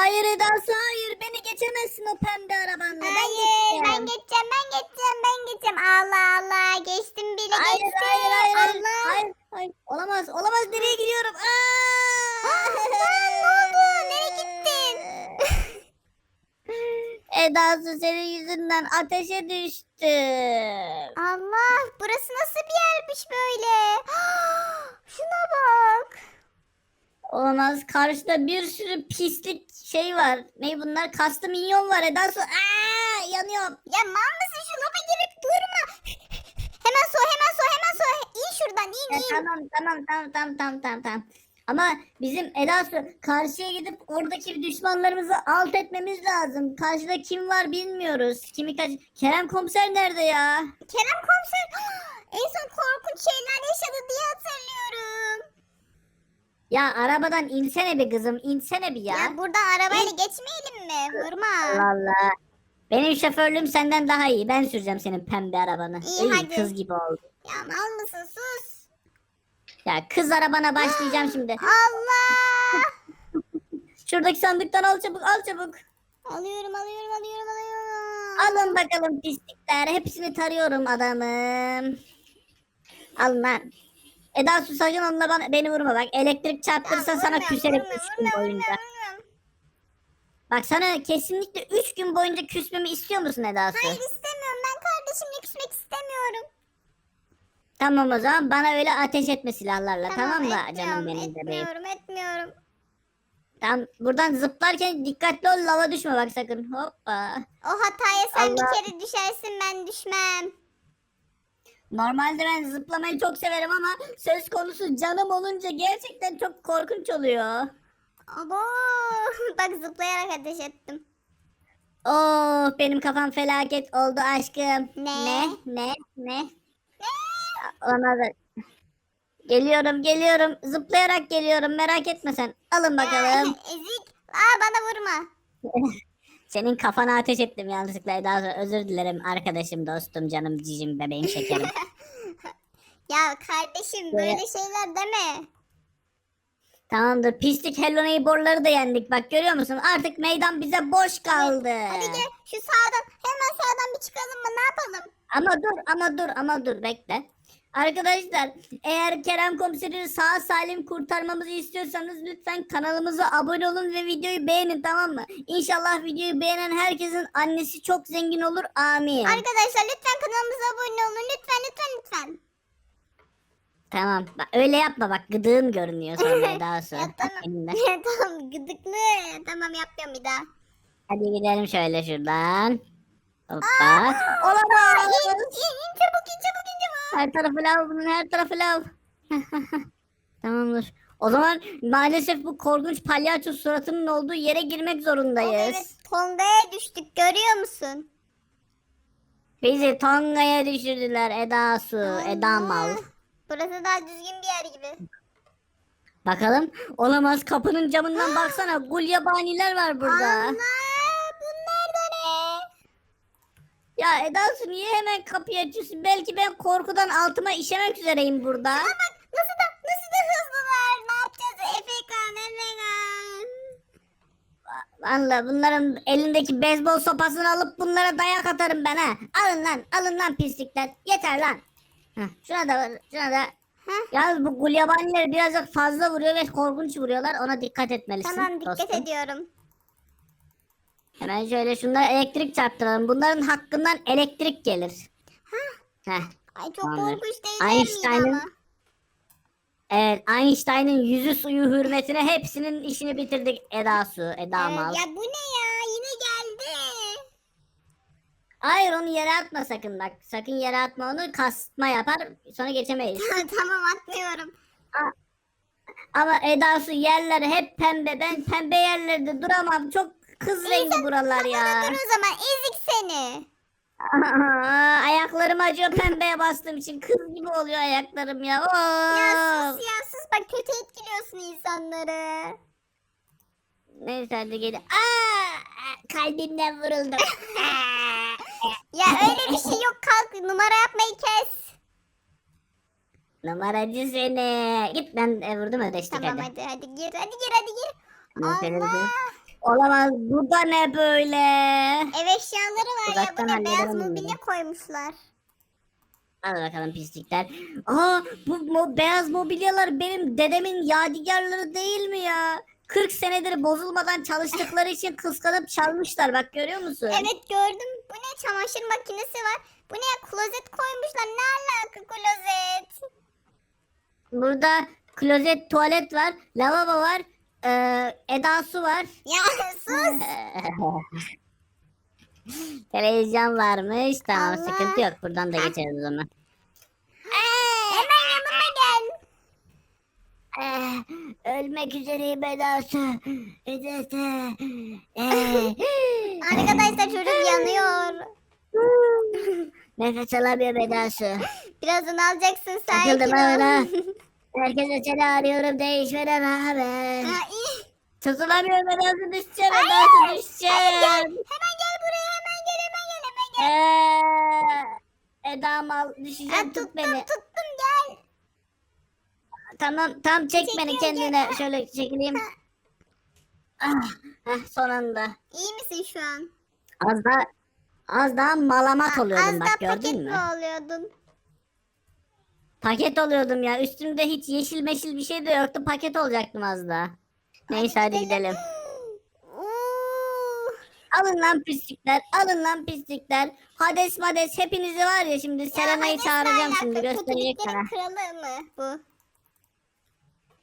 Hayır Edası hayır beni geçemezsin o pembe arabanla. Ben Hayır ben geçeceğim. geçeceğim ben geçeceğim ben geçeceğim. Allah Allah geçtim bile Hayır geçtim. hayır hayır hayır. Allah. hayır hayır. Olamaz olamaz nereye gidiyorum? Aa! Lan ne oldu? Nereye gittin? Edası senin yüzünden ateşe düştüm. Allah burası nasıl bir yermiş böyle? Şuna bak. Olamaz karşıda bir sürü pislik şey var. Ne bunlar? Kastı minyon var Edası. Aa, yanıyorum. Ya mal mısın şu lava girip durma. hemen so hemen so hemen so. İn şuradan in Ya, in. tamam tamam tamam tamam tamam tamam tamam. Ama bizim Edası karşıya gidip oradaki düşmanlarımızı alt etmemiz lazım. Karşıda kim var bilmiyoruz. Kimi kaç... Kerem komiser nerede ya? Kerem komiser en son korkunç şeyler yaşadı diye hatırlıyorum. Ya arabadan insene bir kızım insene bir ya. Ya, buradan arabayla geçmeyelim mi? Vurma. Allah. Benim şoförlüğüm senden daha iyi. Ben süreceğim senin pembe arabanı. İyi, İyi, hadi. kız gibi oldu. Ya mal mısın sus. Ya kız arabana başlayacağım şimdi. Allah. Şuradaki sandıktan al çabuk al çabuk. Alıyorum alıyorum alıyorum alıyorum. Alın bakalım pislikler. Hepsini tarıyorum adamım. Alın lan. Eda su sakın onunla bana, beni vurma bak. Elektrik çarptırırsa sana küserim vurmuyorum, 3 gün boyunca. Bak sana kesinlikle 3 gün boyunca küsmemi istiyor musun Eda su? Hayır istemiyorum ben kardeşimle küsmek istemiyorum. Tamam o zaman bana öyle ateş etme silahlarla tamam, mı canım benim bebeğim? Etmiyorum etmiyorum. Tamam buradan zıplarken dikkatli ol lava düşme bak sakın. Hoppa. O hataya sen bir Allah. kere düşersin ben düşmem. Normalde ben zıplamayı çok severim ama söz konusu canım olunca gerçekten çok korkunç oluyor. Abo bak zıplayarak ateş ettim. Oh benim kafam felaket oldu aşkım. Ne? Ne? Ne? Ne? Ona da... Geliyorum geliyorum. Zıplayarak geliyorum merak etme sen. Alın bakalım. Ezik. Aa bana vurma. Senin kafana ateş ettim yanlışlıkla. Daha sonra özür dilerim arkadaşım, dostum, canım, cicim, bebeğim, şekerim. Ya kardeşim böyle şeyler deme. Tamamdır. Pislik Hello Neighbor'ları da yendik. Bak görüyor musun? Artık meydan bize boş kaldı. Hadi gel şu sağdan hemen sağdan bir çıkalım mı ne yapalım? Ama dur ama dur ama dur bekle. Arkadaşlar eğer Kerem komiseri sağ salim kurtarmamızı istiyorsanız lütfen kanalımıza abone olun ve videoyu beğenin tamam mı? İnşallah videoyu beğenen herkesin annesi çok zengin olur amin. Arkadaşlar lütfen kanalımıza abone olun lütfen lütfen lütfen. tamam bak, öyle yapma bak gıdığın görünüyor sonra daha sonra. Ya tamam. Ya tamam gıdıklı. Tamam yapmıyorum bir daha. Hadi gidelim şöyle şuradan. Hoppa. Olamaz. İn, in, in çabuk in çabuk in. Her tarafı lav bunun her tarafı lav. Tamamdır. O zaman maalesef bu korkunç palyaço suratının olduğu yere girmek zorundayız. Evet Tonga'ya düştük görüyor musun? Bizi Tonga'ya düşürdüler Eda Su, Eda. Mal. Burası daha düzgün bir yer gibi. Bakalım olamaz kapının camından baksana gul yabaniler var burada. Allah bunlar da ne? Ya Eda Su niye hemen kapıyı açıyorsun? Belki ben korkudan altıma işemek üzereyim burada. Ama nasıl da nasıl da hızlılar. Ne yapacağız? Efekan Efekan. Valla bunların elindeki beyzbol sopasını alıp bunlara dayak atarım ben ha. Alın lan alın lan pislikler. Yeter lan. Heh, şuna da şuna da. Heh. Yalnız bu gulyabaniler birazcık fazla vuruyor ve korkunç vuruyorlar. Ona dikkat etmelisin. Tamam dikkat dostum. ediyorum. Hemen şöyle şunlara elektrik çarptıralım. Bunların hakkından elektrik gelir. Heh. Ay çok Tamamdır. korkunç değil Einstein'ın? Evet Einstein'ın yüzü suyu hürmetine hepsinin işini bitirdik Eda Su, Eda Mal. ya bu ne ya? Yine geldi. Hayır onu yere atma sakın bak. Sakın yere atma onu kasma yapar sonra geçemeyiz. tamam atmıyorum. Ama Eda Su yerler hep pembe. Ben pembe yerlerde duramam. Çok kız rengi buralar ya. Dur o zaman ezik seni. Ayaklarım acıyor pembeye bastığım için. Kız gibi oluyor ayaklarım ya. Sus ya sus bak kötü etkiliyorsun insanları. Neyse hadi gelin. Aa, kalbimden vuruldum. Ya öyle bir şey yok kalk numara yapmayı kes. Numaracı seni. Git ben e, vurdum ödeştik Tamam hadi. hadi hadi gir hadi gir hadi gir. Allah. Olamaz. Bu da ne böyle? Ev eşyaları var ya Uzaktan buraya beyaz hallederim mobilya koymuşlar. Hadi bakalım pislikler. Aa bu mo- beyaz mobilyalar benim dedemin yadigarları değil mi ya? 40 senedir bozulmadan çalıştıkları için kıskanıp çalmışlar bak görüyor musun? Evet gördüm. Bu ne çamaşır makinesi var. Bu ne klozet koymuşlar. Ne alaka klozet? Burada klozet tuvalet var, lavabo var, ee, Eda su var. Ya sus. Televizyon varmış. Tamam Allah. sıkıntı yok. Buradan da geçeriz o zaman. Hemen yanıma gel. Eh, ölmek üzereyim Edası. Edası. Eh. Arkadaşlar çocuk yanıyor. Nefes alamıyorum Edası. Birazdan alacaksın Takıldım sakin ağına. Herkese seni arıyorum değişmene rağmen. Ha, iyi. Tutulamıyorum Edası düşeceğim Hayır. Edası Hadi gel. düşeceğim. Hemen gel buraya hemen gel hemen gel hemen gel. Ee, Eda mal Ha, düşeceğim tut tuttum beni. tuttum gel. Tamam tam çek beni Çekiyorum, kendine gel. şöyle çekileyim. Ah, heh, son anda. İyi misin şu an? Az daha az daha malamat Ha, oluyordum Az bak daha gördün mü? mi oluyordun? Paket oluyordum ya. Üstümde hiç yeşil meşil bir şey de yoktu. Paket olacaktım az daha. Neyse hadi gidelim. Oo. Alın lan pislikler. Alın lan pislikler. Hades mades hepinizi var ya şimdi Hades çağıracağım şimdi gösterecek Kötülüklerin kralı mı bu?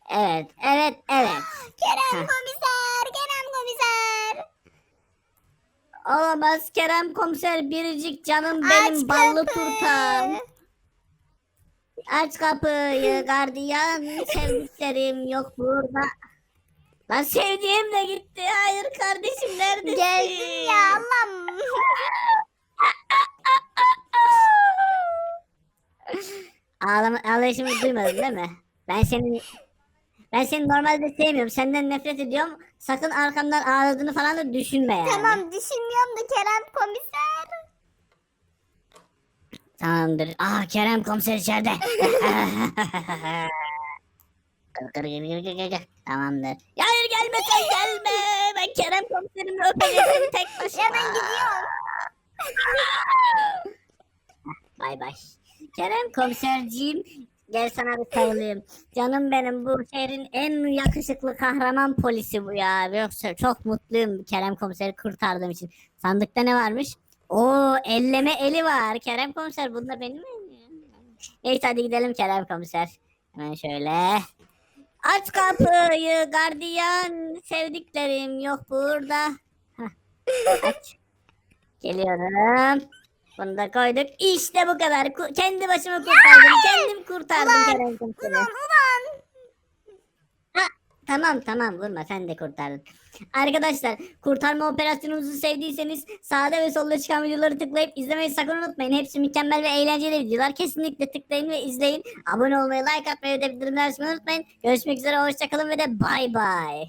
Evet evet evet. Kerem Heh. komiser, Kerem komiser. Olamaz Kerem komiser biricik canım Aç benim ballı kapıyı. turtam. Aç kapıyı gardiyan sevdiklerim yok burada. Lan sevdiğim de gitti. Hayır kardeşim neredesin? Geldim ya Allah'ım. Ağlama, ağlayışımı duymadın değil mi? Ben seni ben seni normalde sevmiyorum. Senden nefret ediyorum. Sakın arkamdan ağladığını falan da düşünme yani. Tamam düşünmüyorum da Kerem komiser. Tamamdır. Aa Kerem komiser içeride. Tamamdır. Ya hayır gelme sen gelme. Ben Kerem komiserimi öpeceğim tek başıma. Ya ben gidiyorum. Bay bay. Kerem komiserciğim gel sana bir sarılayım. Canım benim bu şehrin en yakışıklı kahraman polisi bu ya. Yoksa çok mutluyum Kerem komiseri kurtardığım için. Sandıkta ne varmış? Oo elleme eli var. Kerem komiser bunda benim elim. Neyse hadi gidelim Kerem komiser. Hemen şöyle. Aç kapıyı gardiyan sevdiklerim yok burada. Aç. Geliyorum. Bunu da koyduk. İşte bu kadar. Ku- kendi başıma kurtardım. Kendim kurtardım Ulan, Kerem komiseri. Ulan ulan. Tamam tamam vurma sen de kurtardın. Arkadaşlar kurtarma operasyonumuzu sevdiyseniz sağda ve solda çıkan videoları tıklayıp izlemeyi sakın unutmayın. Hepsi mükemmel ve eğlenceli videolar. Kesinlikle tıklayın ve izleyin. Abone olmayı, like atmayı ve bildirimleri açmayı unutmayın. Görüşmek üzere hoşçakalın ve de bay bay.